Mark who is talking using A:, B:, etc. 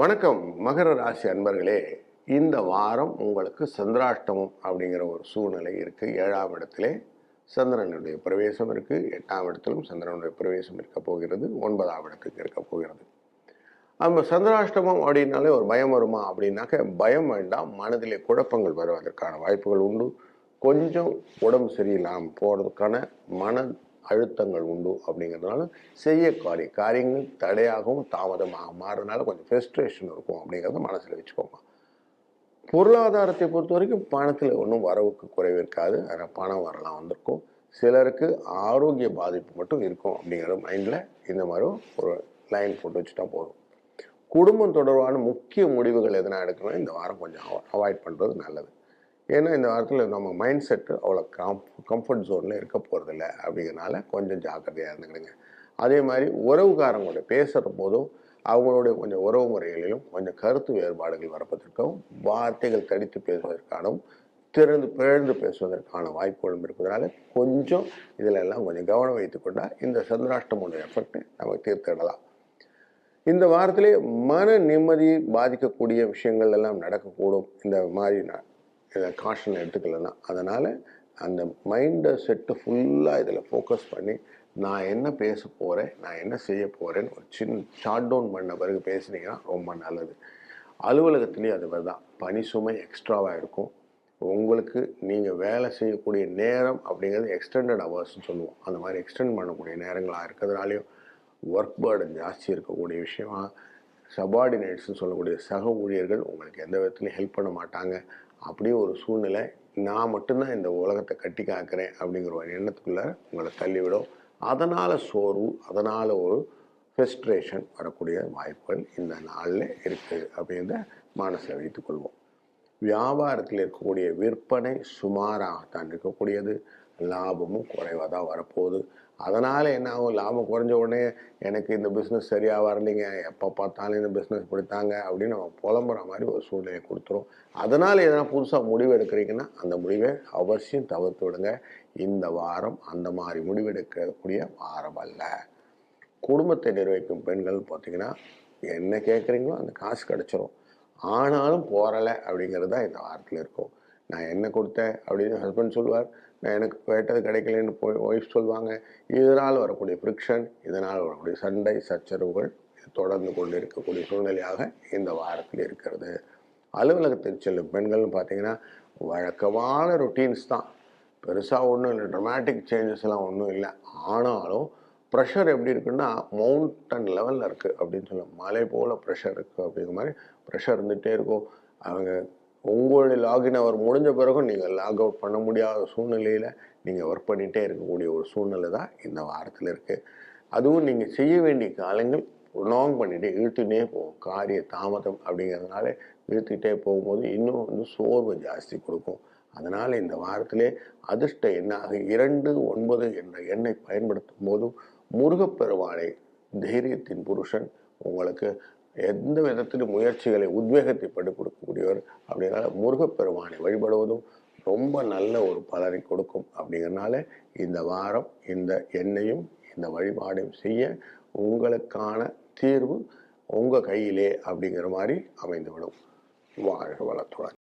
A: வணக்கம் மகர ராசி அன்பர்களே. இந்த வாரம் உங்களுக்கு சந்திராஷ்டமம் அப்படிங்கிற ஒரு சூழ்நிலை இருக்குது ஏழாம் இடத்திலே சந்திரனுடைய பிரவேசம் இருக்குது எட்டாம் இடத்திலும் சந்திரனுடைய பிரவேசம் இருக்க போகிறது. ஒன்பதாம் இடத்துக்கு இருக்க போகிறது. நம்ம சந்திராஷ்டமம் அப்படின்னாலே ஒரு பயம் வருமா? அப்படின்னாக்க பயம் வேண்டாம். மனதிலே குழப்பங்கள் வருவதற்கான வாய்ப்புகள் உண்டு. கொஞ்சம் உடம்பு சரியில்லாமல் போகிறதுக்கான மன அழுத்தங்கள் உண்டு அப்படிங்கிறதுனால செய்யக்கூடிய காரியங்கள் தடையாகவும் தாமதமாக மாறுறதுனால கொஞ்சம் ஃப்ரெஸ்ட்ரேஷன் இருக்கும் அப்படிங்கிறத மனசில் வச்சுக்கோங்க. பொருளாதாரத்தை பொறுத்த வரைக்கும் பணத்தில் ஒன்றும் வரவுக்கு குறைவு இருக்காது. அதில் பணம் வரலாம் வந்திருக்கும். சிலருக்கு ஆரோக்கிய பாதிப்பு மட்டும் இருக்கும் அப்படிங்கிற மைண்டில் இந்த மாதிரி ஒரு லைன் போட்டு வச்சுட்டா போதும். குடும்பம் தொடர்பான முக்கிய முடிவுகள் எதனா எடுக்கணும் இந்த வாரம் கொஞ்சம் அவாய்ட் பண்ணுறது நல்லது. ஏன்னா இந்த வாரத்தில் நம்ம மைண்ட் செட்டு அவ்வளோ கம் கம்ஃபர்ட் ஜோனில் இருக்க போகிறதில்ல அப்படிங்கிறனால கொஞ்சம் ஜாக்கிரதையாக இருந்துக்கிடுங்க. அதே மாதிரி உறவுக்காரங்களோட பேசுகிற போதும் அவங்களுடைய கொஞ்சம் உறவு முறைகளிலும் கொஞ்சம் கருத்து வேறுபாடுகள் வரப்பதற்கும் வார்த்தைகள் தடித்து பேசுவதற்கானவும் திறந்து பிறந்து பேசுவதற்கான வாய்ப்புகளும் இருப்பதனால கொஞ்சம் இதில் எல்லாம் கொஞ்சம் கவனம் வைத்துக்கொண்டால் இந்த சந்திராஷ்டமோட எஃபெக்ட் நமக்கு தீர்த்திடலாம். இந்த வாரத்திலே மன நிம்மதி பாதிக்கக்கூடிய விஷயங்கள் எல்லாம் நடக்கக்கூடும். இந்த மாதிரி ந- காஷன் எடுத்துக்கலன்னா அதனால் அந்த மைண்டை செட்டு ஃபுல்லாக இதில் ஃபோக்கஸ் பண்ணி நான் என்ன பேச போகிறேன் நான் என்ன செய்ய போகிறேன்னு ஒரு சின்ன ஷார்ட் டவுன் பண்ண பிறகு பேசுனீங்கன்னா ரொம்ப நல்லது. அலுவலகத்துலேயும் அது மாதிரி தான். பணி சுமை எக்ஸ்ட்ராவாக இருக்கும். உங்களுக்கு நீங்கள் வேலை செய்யக்கூடிய நேரம் அப்படிங்கிறது எக்ஸ்டெண்டட் ஹவர்ஸ்னு சொல்லுவோம். அந்த மாதிரி எக்ஸ்டெண்ட் பண்ணக்கூடிய நேரங்களாக இருக்கிறதுனாலையும் ஒர்க் பேர்டன் ஜாஸ்தி இருக்கக்கூடிய விஷயமா சபார்டினேட்ஸ்னு சொல்லக்கூடிய சக ஊழியர்கள் உங்களுக்கு எந்த விதத்துலையும் ஹெல்ப் பண்ண மாட்டாங்க. அப்படியே ஒரு சூழ்நிலை நான் மட்டும்தான் இந்த உலகத்தை கட்டி காக்கிறேன் அப்படிங்கிற ஒரு எண்ணத்துக்குள்ளே உங்களை தள்ளிவிடும். அதனால் சோர்வு அதனால் ஒரு ஃப்ரெஸ்ட்ரேஷன் வரக்கூடிய வாய்ப்புகள் இந்த நாளில் இருக்குது அப்படின்றத மனசில் வைத்துக்கொள்வோம் வியாபாரத்தில் இருக்கக்கூடிய விற்பனை சுமாராகத்தான் இருக்கக்கூடியது. லாபமும் குறைவாக தான் வரப்போகுது. அதனால் என்ன ஆகும்? லாபம் குறைஞ்ச உடனே எனக்கு இந்த பிஸ்னஸ் சரியாக வரலைங்க. எப்போ பார்த்தாலும் இந்த பிஸ்னஸ் பிடித்தாங்க அப்படின்னு நம்ம புலம்புற மாதிரி ஒரு சூழ்நிலையை கொடுத்துரும். அதனால் எதனா புதுசாக முடிவு எடுக்கிறீங்கன்னா அந்த முடிவை அவசியம் தவிர்த்து விடுங்க. இந்த வாரம் அந்த மாதிரி முடிவெடுக்கக்கூடிய வாரம் அல்ல. குடும்பத்தை நிர்வகிக்கும் பெண்கள் பார்த்தீங்கன்னா என்ன கேட்குறீங்களோ அந்த காசு கிடச்சிரும். ஆனாலும் போகலை அப்படிங்கிறது தான் இந்த வாரத்தில் இருக்கும். நான் என்ன கொடுத்தேன் அப்படின்னு ஹஸ்பண்ட் சொல்லுவார். நான் எனக்கு கேட்டது கிடைக்கலன்னு போய் ஒய்ஃப் சொல்லுவாங்க. இதனால் வரக்கூடிய ஃப்ரிக்ஷன் இதனால் வரக்கூடிய சண்டை சச்சரவுகள் தொடர்ந்து கொண்டு இருக்கக்கூடிய சூழ்நிலையாக இந்த வாரத்தில் இருக்கிறது. அலுவலகத்தில் செல்லும் பெண்கள்னு பார்த்தீங்கன்னா வழக்கமான ரொட்டீன்ஸ் தான். பெருசாக ஒன்றும் இல்லை ட்ரமாட்டிக் சேஞ்சஸ்லாம் ஒன்றும் இல்லை. ஆனாலும் ப்ரெஷர் எப்படி இருக்குன்னா மவுண்டன் லெவலில் இருக்குது அப்படின்னு சொல்லுவோம் மலை போல் ப்ரெஷர் இருக்குது அப்படிங்கிற மாதிரி ப்ரெஷர் இருந்துகிட்டே இருக்கும். அவங்க உங்களுடைய லாகின் அவர் முடிஞ்ச பிறகும் நீங்கள் லாக் அவுட் பண்ண முடியாத சூழ்நிலையில் நீங்கள் ஒர்க் பண்ணிகிட்டே இருக்கக்கூடிய ஒரு சூழ்நிலை தான் இந்த வாரத்தில் இருக்குது அதுவும் நீங்கள் செய்ய வேண்டிய காலங்கள் லாங் பண்ணிகிட்டே இழுத்துட்டே போகும். காரிய தாமதம் அப்படிங்கிறதுனால இழுத்துக்கிட்டே போகும்போது இன்னும் வந்து சோர்வு ஜாஸ்தி கொடுக்கும். அதனால் இந்த வாரத்திலே அதிர்ஷ்ட எண்ணாக இரண்டு ஒன்பது என்ற எண்ணை பயன்படுத்தும் போதும் முருகப்பெருமானை தைரியத்தின் புருஷன் உங்களுக்கு எந்த விதத்திலும் முயற்சிகளை உத்வேகத்தை பட்டு கொடுக்கக்கூடியவர் அப்படின்னால முருகப்பெருமானை வழிபடுவதும் ரொம்ப நல்ல ஒரு பலனை கொடுக்கும். அப்படிங்கிறனால இந்த வாரம் இந்த எண்ணையும் இந்த வழிபாடையும் செய்ய உங்களுக்கான தீர்வு உங்கள் கையிலே அப்படிங்கிற மாதிரி அமைந்துவிடும். வாழ்க வளத்துடன்.